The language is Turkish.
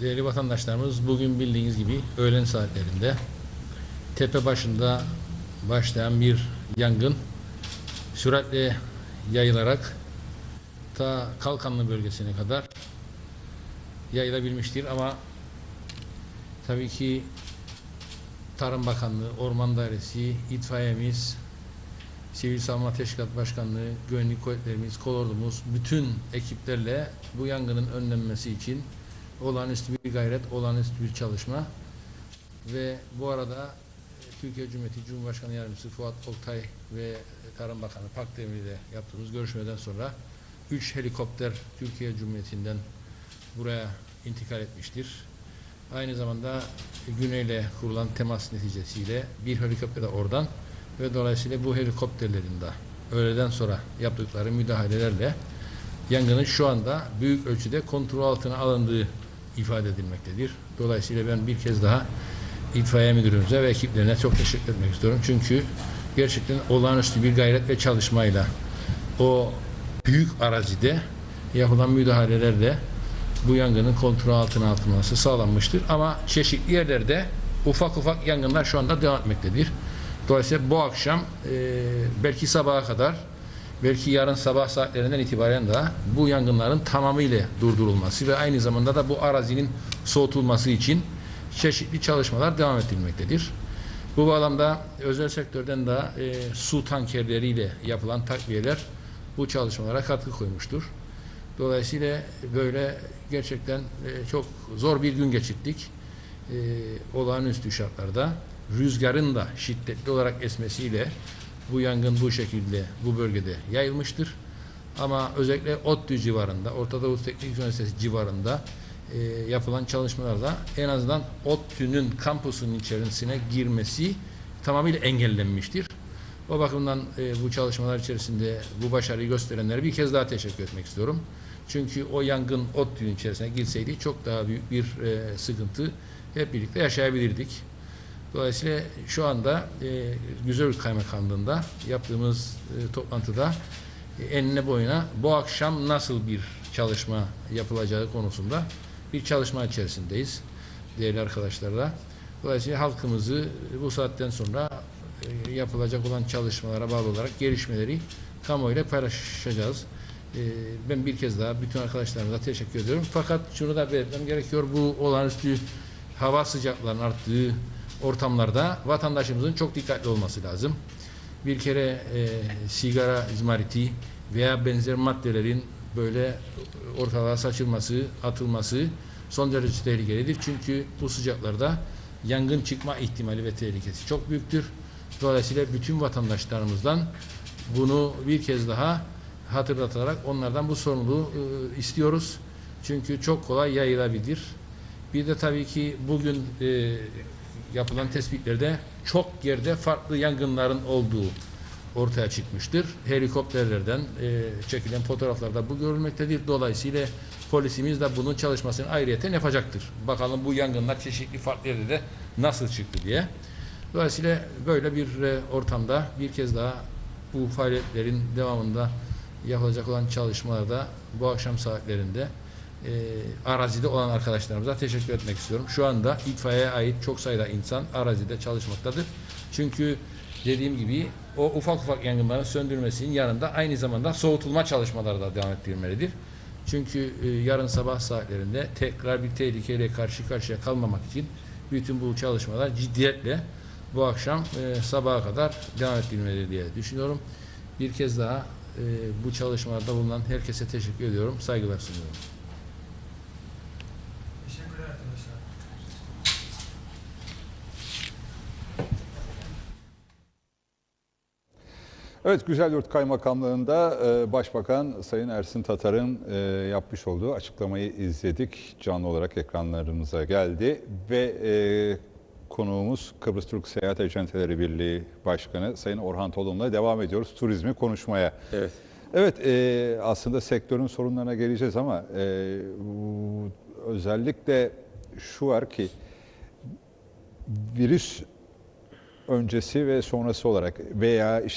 Değerli vatandaşlarımız bugün bildiğiniz gibi öğlen saatlerinde tepe başında başlayan bir yangın süratle yayılarak ta Kalkanlı bölgesine kadar yayılabilmiştir. Ama tabii ki Tarım Bakanlığı, Orman Dairesi, itfaiyemiz, Sivil Savunma Teşkilat Başkanlığı, Güvenlik Kuvvetlerimiz, Kolordumuz bütün ekiplerle bu yangının önlenmesi için olağanüstü bir gayret, olağanüstü bir çalışma ve bu arada e, Türkiye Cumhuriyeti Cumhurbaşkanı Yardımcısı Fuat Oktay ve Tarım Bakanı Pakdemir ile yaptığımız görüşmeden sonra 3 helikopter Türkiye Cumhuriyeti'nden buraya intikal etmiştir. Aynı zamanda güneyle kurulan temas neticesiyle bir helikopter de oradan ve dolayısıyla bu helikopterlerin de öğleden sonra yaptıkları müdahalelerle yangının şu anda büyük ölçüde kontrol altına alındığı ifade edilmektedir. Dolayısıyla ben bir kez daha itfaiye müdürümüze ve ekiplerine çok teşekkür etmek istiyorum. Çünkü gerçekten olağanüstü bir gayret ve çalışmayla o büyük arazide yapılan müdahalelerle bu yangının kontrol altına alınması sağlanmıştır. Ama çeşitli yerlerde ufak ufak yangınlar şu anda devam etmektedir. Dolayısıyla bu akşam e, belki sabaha kadar belki yarın sabah saatlerinden itibaren de bu yangınların tamamıyla durdurulması ve aynı zamanda da bu arazinin soğutulması için çeşitli çalışmalar devam ettirilmektedir. Bu bağlamda özel sektörden de e, su tankerleriyle yapılan takviyeler bu çalışmalara katkı koymuştur. Dolayısıyla böyle gerçekten e, çok zor bir gün geçirdik. E, olağanüstü şartlarda rüzgarın da şiddetli olarak esmesiyle bu yangın bu şekilde bu bölgede yayılmıştır. Ama özellikle ODTÜ civarında, Orta Doğu Teknik Üniversitesi civarında e, yapılan çalışmalarda en azından ODTÜ'nün kampüsünün içerisine girmesi tamamıyla engellenmiştir. O bakımdan e, bu çalışmalar içerisinde bu başarıyı gösterenlere bir kez daha teşekkür etmek istiyorum. Çünkü o yangın ODTÜ'nün içerisine girseydi çok daha büyük bir e, sıkıntı hep birlikte yaşayabilirdik. Dolayısıyla şu anda e, Güzellik Kaymakamlığı'nda yaptığımız e, toplantıda e, enine boyuna bu akşam nasıl bir çalışma yapılacağı konusunda bir çalışma içerisindeyiz değerli arkadaşlarla. Dolayısıyla halkımızı bu saatten sonra e, yapılacak olan çalışmalara bağlı olarak gelişmeleri kamuoyuyla paylaşacağız. E, ben bir kez daha bütün arkadaşlarımıza teşekkür ediyorum. Fakat şunu da belirtmem gerekiyor. Bu olağanüstü hava sıcaklığının arttığı ortamlarda vatandaşımızın çok dikkatli olması lazım. Bir kere e, sigara izmariti veya benzer maddelerin böyle ortalığa saçılması, atılması son derece tehlikelidir. Çünkü bu sıcaklarda yangın çıkma ihtimali ve tehlikesi çok büyüktür. Dolayısıyla bütün vatandaşlarımızdan bunu bir kez daha hatırlatarak onlardan bu sorumluluğu e, istiyoruz. Çünkü çok kolay yayılabilir. Bir de tabii ki bugün e, yapılan tespitlerde çok yerde farklı yangınların olduğu ortaya çıkmıştır. Helikopterlerden e, çekilen fotoğraflarda bu görülmektedir. Dolayısıyla polisimiz de bunun çalışmasını ayrıyeten yapacaktır. Bakalım bu yangınlar çeşitli farklı yerde de nasıl çıktı diye. Dolayısıyla böyle bir e, ortamda bir kez daha bu faaliyetlerin devamında yapılacak olan çalışmalarda bu akşam saatlerinde e, arazide olan arkadaşlarımıza teşekkür etmek istiyorum. Şu anda itfaiyeye ait çok sayıda insan arazide çalışmaktadır. Çünkü dediğim gibi o ufak ufak yangınların söndürmesinin yanında aynı zamanda soğutulma çalışmaları da devam ettirilmelidir. Çünkü e, yarın sabah saatlerinde tekrar bir tehlikeyle karşı karşıya kalmamak için bütün bu çalışmalar ciddiyetle bu akşam e, sabaha kadar devam ettirilmelidir diye düşünüyorum. Bir kez daha e, bu çalışmalarda bulunan herkese teşekkür ediyorum. Saygılar sunuyorum. Evet Güzelyurt Kaymakamlığı'nda e, Başbakan Sayın Ersin Tatar'ın e, yapmış olduğu açıklamayı izledik. Canlı olarak ekranlarımıza geldi ve e, konuğumuz Kıbrıs Türk Seyahat Acenteleri Birliği Başkanı Sayın Orhan Tolun'la devam ediyoruz turizmi konuşmaya. Evet. Evet aslında sektörün sorunlarına geleceğiz ama özellikle şu var ki virüs öncesi ve sonrası olarak veya işte